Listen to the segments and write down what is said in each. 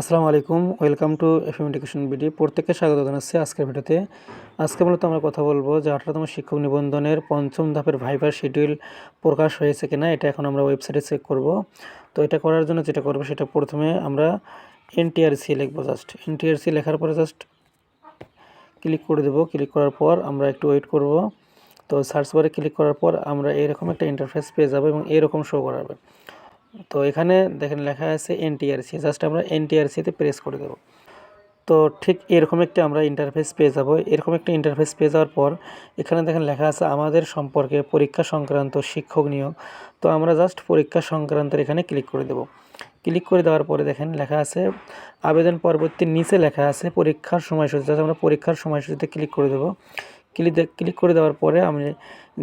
আসসালামু আলাইকুম, welcome to FM education BD. প্রত্যেককে স্বাগত জানাচ্ছি আজকের ভিডিওতে। আজকে মূলত আমরা কথা বলব যে আঠারোতম শিক্ষক নিবন্ধনের পঞ্চম ধাপের ভাইবার শিডিউল প্রকাশ হয়েছে কিনা, এটা এখন আমরা ওয়েবসাইটে চেক করব। তো এটা করার জন্য যেটা করব সেটা প্রথমে আমরা এনটিআরসি লিখব জাস্ট। এনটিআরসি লেখার পরে জাস্ট ক্লিক করে দেবো। ক্লিক করার পর আমরা একটু ওয়েট করব। তো সার্চ বারে ক্লিক করার পর আমরা এরকম একটা ইন্টারফেস পেয়ে যাব এবং এরকম শো করাবে। তো এখানে দেখেন লেখা আছে এনটিআরসি জাস্ট আমরা এনটিআরসিতে প্রেস করে দেবো। তো ঠিক এরকম একটা আমরা ইন্টারফেস পেয়ে যাব। এরকম একটা ইন্টারফেস পেয়ে যাওয়ার পর এখানে দেখেন লেখা আছে আমাদের সম্পর্কে পরীক্ষা সংক্রান্ত শিক্ষক নিয়োগ। তো আমরা জাস্ট পরীক্ষা সংক্রান্তের এখানে ক্লিক করে দেব। ক্লিক করে দেওয়ার পরে দেখেন লেখা আছে আবেদন পরবর্তী নিচে লেখা আছে পরীক্ষার সময়সূচি জাস্ট আমরা পরীক্ষার সময়সূচিতে ক্লিক করে দেবো। ক্লিক ক্লিক করে দেওয়ার পরে আমি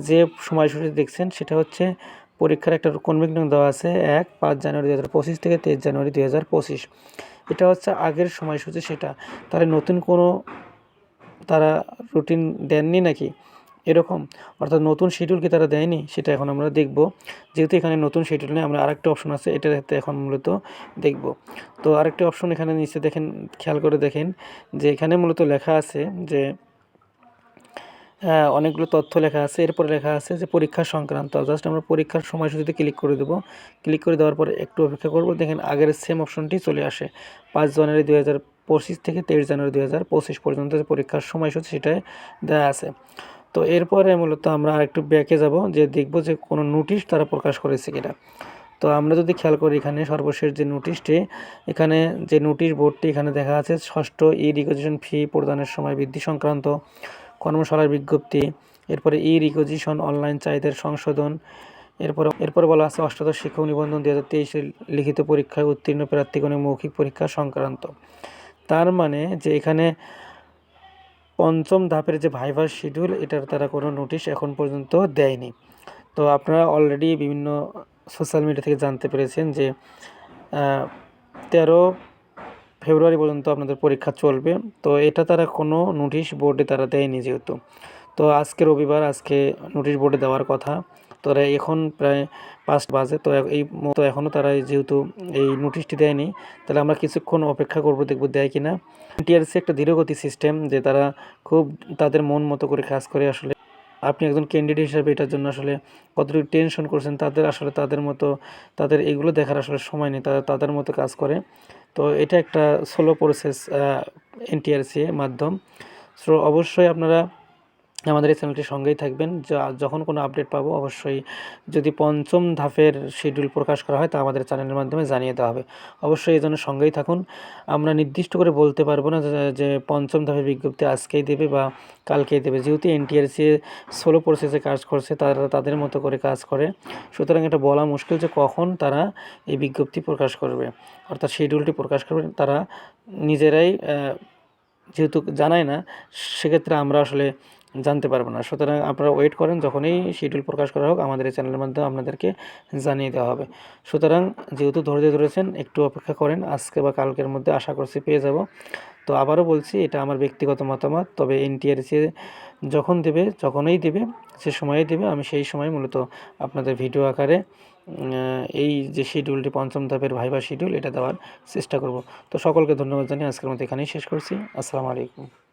যে সময়সূচি দেখছেন সেটা হচ্ছে পরীক্ষার একটা কনভিক দেওয়া আছে এক পাঁচ জানুয়ারি দু হাজার পঁচিশ থেকে তেইশ জানুয়ারি দু হাজার পঁচিশ। এটা হচ্ছে আগের সময়সূচি সেটা। তারা নতুন কোনো তারা রুটিন দেননি নাকি? এরকম। অর্থাৎ নতুন শিডিউল কি তারা দেয়নি? সেটা এখন আমরা দেখব। যেহেতু এখানে নতুন শিডিউল নেই, আমরা আরেকটা অপশন আছে, এটা এখন মূলত দেখব। তো আরেকটি অপশন এখানে নিচে দেখেন, খেয়াল করে দেখেন যে এখানে মূলত লেখা আছে যে অনেকগুলো তথ্য লেখা আছে। এরপরে লেখা আছে যে পরীক্ষা সংক্রান্ত। জাস্ট আমরা পরীক্ষার সময়সূচিতে ক্লিক করে দেবো। ক্লিক করে দেওয়ার পরে একটু অপেক্ষা করব। দেখেন আগের সেম অপশনটি চলে আসে। পাঁচ জানুয়ারি দুই হাজার পঁচিশ থেকে তেইশ জানুয়ারি দুই হাজার পঁচিশ পর্যন্ত যে পরীক্ষার সময়সূচি সেটাই দেওয়া আছে। তো এরপরে মূলত আমরা আরেকটু ব্যাকে যাব, যে দেখব যে কোনো নোটিশ তারা প্রকাশ করেছে কিনা। তো আমরা যদি খেয়াল করি এখানে সর্বশেষ যে নোটিশটি এখানে যে নোটিশ বোর্ডটি এখানে দেখা আছে, ষষ্ঠ ই রিকোজিশন ফি প্রদানের সময় বৃদ্ধি সংক্রান্ত। কর্মশালার বিজ্ঞপ্তি, এরপরে ই রিকোজিশন অনলাইন চাহিদার সংশোধন, এরপর এরপর বলা আছে অষ্টাদশ শিক্ষক নিবন্ধন দু হাজার তেইশের লিখিত পরীক্ষায় উত্তীর্ণ প্রার্থীগণের মৌখিক পরীক্ষা সংক্রান্ত। তার মানে যে এখানে পঞ্চম ধাপের যে ভাইভার শিডিউল, এটার তারা কোনো নোটিশ এখন পর্যন্ত দেয়নি। তো আপনারা অলরেডি বিভিন্ন সোশ্যাল মিডিয়া থেকে জানতে পেরেছেন যে তেরো ফেব্রুয়ারি পর্যন্ত আপনাদের পরীক্ষা চলবে। তো এটা তারা কোনো নোটিশ বোর্ডে তারা দেয়নি যেহেতু। তো আজকে রবিবার আজকে নোটিশ বোর্ডে দেওয়ার কথা। তো এখন প্রায় পাঁচ বাজে। তো এই মতো এখনও তারা যেহেতু এই নোটিশটি দেয়নি, তাহলে আমরা কিছুক্ষণ অপেক্ষা করব দেখব দেয় কি না টিআরসি একটা ধীরগতি সিস্টেম যে তারা খুব তাদের মন মতো করে কাজ করে আসলে। আপনি একজন ক্যান্ডিডেট হিসাবে এটার জন্য আসলে কতটুকু টেনশন করছেন, তাদের আসলে তাদের মতো, তাদের এগুলো দেখার আসলে সময় নেই। তারা তাদের মতো কাজ করে। তো এটা একটা স্লো প্রসেস এনটিআরসি মাধ্যম। সো অবশ্যই আপনারা আমাদের এই চ্যানেলটির সঙ্গেই থাকবেন। যখন কোনো আপডেট পাবো, অবশ্যই যদি পঞ্চম ধাপের শিডিউল প্রকাশ করা হয়, তা আমাদের চ্যানেলের মাধ্যমে জানিয়ে দেওয়া হবে। অবশ্যই এই জন্য সঙ্গেই থাকুন। আমরা নির্দিষ্ট করে বলতে পারব না যে পঞ্চম ধাপের বিজ্ঞপ্তি আজকেই দেবে বা কালকেই দেবে। যেহেতু এনটিআরসি সোলো প্রসেসে কাজ করছে, তারা তাদের মতো করে কাজ করে। সুতরাং এটা বলা মুশকিল যে কখন তারা এই বিজ্ঞপ্তি প্রকাশ করবে। অর্থাৎ শিডিউলটি প্রকাশ করবে, তারা নিজেরাই যেহেতু জানায় না, সেক্ষেত্রে আমরা আসলে জানতে পারব না। সুতরাং আপনারা ওয়েট করেন, যখনই শিডিউল প্রকাশ করা হোক, আমাদের এই চ্যানেলের মাধ্যমে আপনাদেরকে জানিয়ে দেওয়া হবে। সুতরাং যেহেতু ধৈর্য ধরেছেন, একটু অপেক্ষা করেন, আজকে বা কালকের মধ্যে আশা করছি পেয়ে যাব। তো আবারও বলছি, এটা আমার ব্যক্তিগত মতামত, তবে এনটিআরসি যখন দেবে, যখনই দেবে সে সময়ে দেবে, আমি সেই সময় মূলত আপনাদের ভিডিও আকারে এই যে শিডিউলটি পঞ্চম ধাপের ভাইবা শিডিউল এটা দেওয়ার চেষ্টা করব। তো সকলকে ধন্যবাদ জানিয়ে আজকের মতো এখানেই শেষ করছি। আসসালামু আলাইকুম।